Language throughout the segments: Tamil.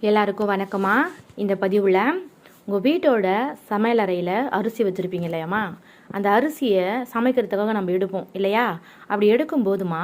எல்லாருக்கும் வணக்கம்மா. இந்த பதிவில் உங்கள் வீட்டோட சமையலறையில் அரிசி வச்சுருப்பீங்க இல்லையாம்மா? அந்த அரிசியை சமைக்கிறதுக்காக நம்ம எடுப்போம் இல்லையா? அப்படி எடுக்கும் போதுமா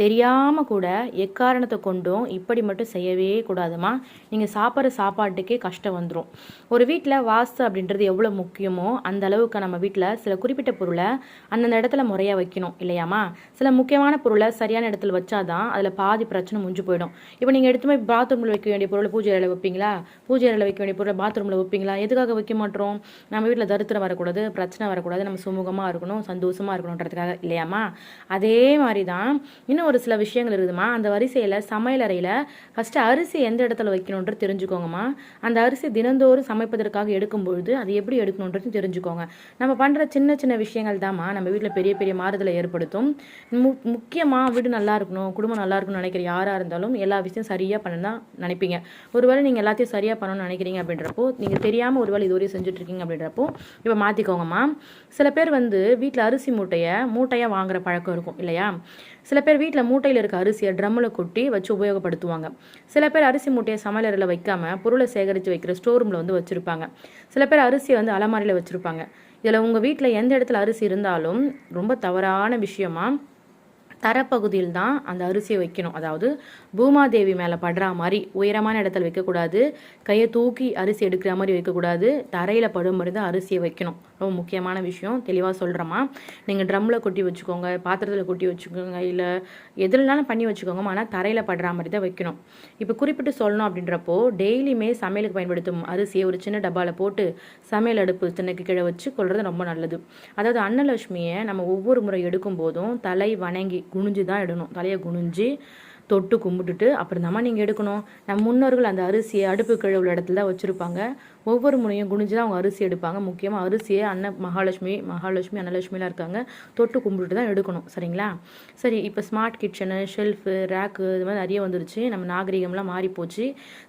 தெரியாமல் கூட எக்காரணத்தை கொண்டும் இப்படி மட்டும் செய்யவே கூடாதுமா? நீங்கள் சாப்பிட்ற சாப்பாட்டுக்கே கஷ்டம் வந்துடும் ஒரு வீட்டில் வாஸ்து அப்படின்றது எவ்வளோ முக்கியமோ அந்த அளவுக்கு நம்ம வீட்டில் சில குறிப்பிட்ட பொருளை அந்தந்த இடத்துல முறையாக வைக்கணும் இல்லையாம்மா சில முக்கியமான பொருளை சரியான இடத்துல வச்சாதான் அதில் பாதி பிரச்சனை முடிஞ்சு போயிடும். இப்போ நீங்கள் எடுத்து போய் பாத்ரூமில் வைக்க வேண்டிய பொருளை பூஜை அறையில் வைப்பீங்களா? பூஜை அறையில் வைக்க வேண்டிய பொருளை பாத்ரூமில் வைப்பீங்களா? எதுக்காக வைக்க மாட்டோம்? நம்ம வீட்டில் தரித்திரம் வரக்கூடாது பிரச்சனை வரக்கூடாது நம்ம சுமூகமாக இருக்கணும் சந்தோஷமாக இருக்கணுன்றதுக்காக இல்லையாம்மா அதே மாதிரி தான் இன்னும் ஒரு சில விஷயங்கள் இருக்குதுமா அந்த வரிசையில் சமையலறையில் ஃபஸ்ட்டு அரிசி எந்த இடத்துல வைக்கணுன்றது தெரிஞ்சுக்கோங்கம்மா. அந்த அரிசி தினந்தோறும் சமைப்பதற்காக எடுக்கும் பொழுது அது எப்படி எடுக்கணுன்றது தெரிஞ்சுக்கோங்க. நம்ம பண்ணுற சின்ன சின்ன விஷயங்கள் தாம்மா நம்ம வீட்டில் பெரிய பெரிய மாறுதலை ஏற்படுத்தும். மு முக்கியமாக வீடு நல்லா இருக்கணும் குடும்பம் நல்லா இருக்கணும்னு நினைக்கிற யாராக இருந்தாலும் எல்லா விஷயம் சரியாக பண்ணணும் தான் நினைப்பீங்க. ஒருவேளை நீங்கள் எல்லாத்தையும் சரியாக பண்ணணும்னு நினைக்கிறீங்க அப்படின்றப்போ நீங்கள் தெரியாமல் ஒருவேளை இதுவரையும் செஞ்சுட்ருக்கீங்க அப்படின்றப்போ இப்போ மாற்றிக்கோங்கம்மா சில பேர் வந்து வீட்டில் அரிசி மூட்டையை மூட்டையாக வாங்குகிற பழக்கம் இருக்கும் இல்லையா? சில பேர் வீட்டில் மூட்டையில் இருக்க அரிசியை ட்ரம்மில் கொட்டி வச்சு உபயோகப்படுத்துவாங்க. சில பேர் அரிசி மூட்டையை சமையலறையில் வைக்காம பொருளை சேகரித்து வைக்கிற ஸ்டோர் ரூமில் வந்து வச்சுருப்பாங்க. சில பேர் அரிசியை வந்து அலமாரியில் வச்சுருப்பாங்க. இதில் உங்கள் வீட்டில் எந்த இடத்துல அரிசி இருந்தாலும் ரொம்ப தவறான விஷயமா தரப்பகுதியில் தான் அந்த அரிசியை வைக்கணும். அதாவது பூமாதேவி மேலே படுற மாதிரி உயரமான இடத்துல வைக்கக்கூடாது. கையை தூக்கி அரிசி எடுக்கிற மாதிரி வைக்கக்கூடாது. தரையில் படும் மாதிரி தான் அரிசியை வைக்கணும். ரொம்ப முக்கியமான விஷயம். தெளிவாக சொல்கிறோமா நீங்கள் ட்ரம்மில் கொட்டி வச்சுக்கோங்க பாத்திரத்தில் கொட்டி வச்சுக்கோங்க இல்லை எதுலனாலும் பண்ணி வச்சுக்கோங்க. ஆனால் தரையில் படுற மாதிரி தான் வைக்கணும். இப்போ குறிப்பிட்டு சொல்லணும் அப்படின்றப்போ டெய்லியுமே சமையலுக்கு பயன்படுத்தும் அரிசியை ஒரு சின்ன டப்பாவில் போட்டு சமையல் அடுப்பு சின்னக்கு கீழே வச்சு கொள்வது ரொம்ப நல்லது. அதாவது அன்னலட்சுமியை நம்ம ஒவ்வொரு முறை எடுக்கும் போதும் தலை வணங்கி குனிஞ்சு தான் இடணும். தலையை குனிஞ்சு தொட்டு கும்பிட்டுட்டு அப்புறம் தாம்மா நீங்கள் எடுக்கணும். நம்ம முன்னோர்கள் அந்த அரிசியை அடுப்பு கீழே உள்ள இடத்துல தான் வச்சுருப்பாங்க. ஒவ்வொரு முறையும் குனிஞ்சு தான் அவங்க அரிசி எடுப்பாங்க. முக்கியமாக அரிசியை அன்ன மகாலட்சுமி மகாலட்சுமி அன்னலட்சுமிலாம் இருக்காங்க. தொட்டு கும்பிட்டுட்டு தான் எடுக்கணும். சரிங்களா? சரி இப்போ ஸ்மார்ட் கிச்சனு ஷெல்ஃபு ரேக்கு இது மாதிரி நிறைய வந்துருச்சு. நம்ம நாகரிகம்லாம் மாறி போச்சு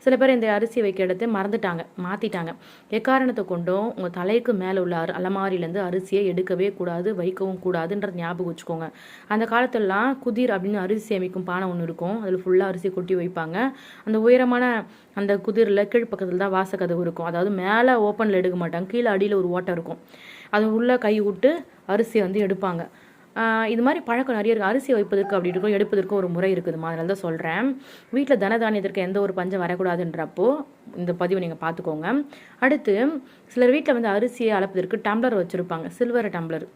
சில பேர் இந்த அரிசி வைக்க இடத்த மறந்துட்டாங்க மாற்றிட்டாங்க எக்காரணத்தை கொண்டும் உங்கள் தலைக்கு மேலே உள்ள அர அலமாரியிலேருந்து அரிசியை எடுக்கவே கூடாது வைக்கவும் கூடாதுன்றது ஞாபகம் வச்சுக்கோங்க. அந்த காலத்துலலாம் குதிர் அப்படின்னு அரிசி சேமிக்கும் பானை ஒன்று இருக்கும். அதில் ஃபுல்லாக அரிசி கொட்டி வைப்பாங்க. அந்த உயரமான அந்த குதிரில் கீழ் பக்கத்தில் தான் வாசக்கதவு இருக்கும். அதாவது மேலே ஓப்பனில் எடுக்க மாட்டாங்க. கீழே அடியில் ஒரு ஓட்டை இருக்கும். அது உள்ளே கை விட்டு அரிசியை வந்து எடுப்பாங்க. இது மாதிரி பழக்கம் நிறைய இருக்குது அரிசி வைப்பதற்கு அப்படி இருக்கும். எடுப்பதற்கும் ஒரு முறை இருக்குதுமா அதனால தான் சொல்கிறேன் வீட்டில் தனதானியத்திற்கு எந்த ஒரு பஞ்சம் வரக்கூடாதுன்றப்போ இந்த பதிவை நீங்கள் பார்த்துக்கோங்க. அடுத்து சிலர் வீட்டில் வந்து அரிசியை அளப்பதற்கு டம்ளர் வச்சுருப்பாங்க. Silver tumbler.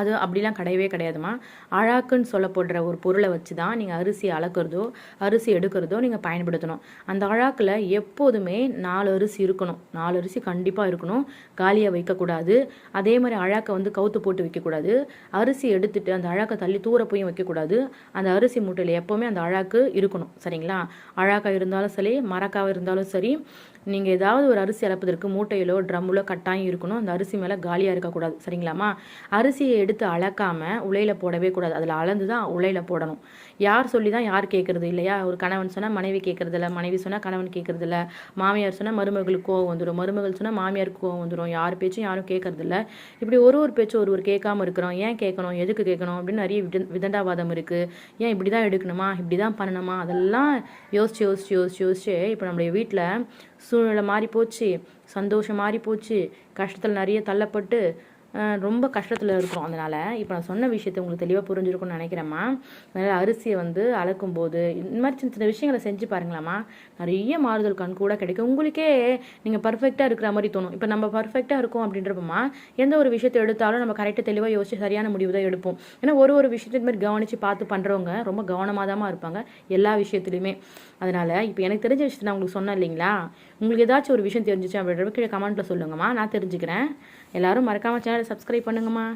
அது அப்படிலாம் கிடையவே கிடையாதுமா அழாக்குன்னு சொல்லப்படுற ஒரு பொருளை வச்சு தான் நீங்கள் அரிசி அளக்கிறதோ அரிசி எடுக்கிறதோ நீங்கள் பயன்படுத்தணும். அந்த அழாக்கில் எப்போதுமே நாலு அரிசி இருக்கணும். நாலு அரிசி கண்டிப்பாக இருக்கணும். காலியாக வைக்கக்கூடாது. அதே மாதிரி அழாக்கை வந்து கவுத்து போட்டு வைக்கக்கூடாது. அரிசி எடுத்துட்டு அந்த அழாக்கை தள்ளி தூர போய் வைக்கக்கூடாது. அந்த அரிசி மூட்டையில் எப்போவுமே அந்த அழாக்கு இருக்கணும். சரிங்களா? அழாக்காக இருந்தாலும் சரி மரக்காக இருந்தாலும் சரி நீங்கள் ஏதாவது ஒரு அரிசி அளப்பதற்கு மூட்டையிலோ ட்ரம்மிலோ கட்டாயம் இருக்கணும். அந்த அரிசி மேலே காலியாக இருக்கக்கூடாது. சரிங்களாம்மா? அரிசியை எடுத்து அளக்காமல் உலையில் போடவே கூடாது. அதில் அளந்து தான் உலையில் போடணும். யார் சொல்லி தான் யார் கேட்குறது இல்லையா? ஒரு கணவன் சொன்னால் மனைவி கேட்குறது இல்லை மனைவி சொன்னால் கணவன் கேட்குறது இல்லை மாமியார் சொன்னால் மருமகளுக்கு கோவம் வந்துடும் மருமகள் சொன்னால் மாமியாருக்கு கோவம் வந்துடும் யார் பேச்சும் யாரும் கேட்குறது இல்லை இப்படி ஒரு ஒரு பேச்சும் ஒரு ஒரு கேட்காம இருக்கிறோம். ஏன் கேட்கணும்? எதுக்கு கேட்கணும்? அப்படின்னு நிறைய வித விதண்டாவாதம் இருக்குது ஏன் இப்படி தான் எடுக்கணுமா? இப்படி தான் பண்ணணுமா? அதெல்லாம் யோசிச்சு யோசிச்சு யோசிச்சு யோசிச்சு இப்போ நம்முடைய வீட்டில் சூழ்நிலை மாறி போச்சு சந்தோஷம் மாறி போச்சு கஷ்டத்தில் நிறைய தள்ளப்பட்டு ரொம்ப கஷ்டத்தில் இருக்கிறோம் அதனால். இப்போ நான் சொன்ன விஷயத்தை உங்களுக்கு தெளிவாக புரிஞ்சிருக்கும்னு நினைக்கிறேம்மா. அதனால் அரிசியை வந்து அளக்கும் போது இந்த மாதிரி சின்ன சின்ன விஷயங்களை செஞ்சு பாருங்களாம்மா. நிறைய மாறுதல் கண் கூட கிடைக்கும். உங்களுக்கே நீங்கள் பர்ஃபெக்டாக இருக்கிற மாதிரி தோணும். இப்போ நம்ம பர்ஃபெக்டாக இருக்கோம் அப்படின்றப்பமா எந்த ஒரு விஷயத்தை எடுத்தாலும் நம்ம கரெக்டாக தெளிவாக யோசிச்சு சரியான முடிவு தான் எடுப்போம். ஏன்னா ஒரு ஒரு விஷயத்தை இந்த மாதிரி கவனித்து பார்த்து பண்ணுறவங்க ரொம்ப கவனமாக தான் இருப்பாங்க எல்லா விஷயத்துலையுமே. அதனால் இப்போ எனக்கு தெரிஞ்ச விஷயத்தை நான் உங்களுக்கு சொன்னேன் இல்லைங்களா? உங்களுக்கு ஏதாச்சும் ஒரு விஷயம் தெரிஞ்சிச்சு அப்படின்றப்ப கீழே கமெண்ட்டில் சொல்லுங்கம்மா. நான் தெரிஞ்சுக்கிறேன். எல்லாரும் மறக்காமல் சேனல் சப்ஸ்கிரைப் பண்ணுங்கம்மா.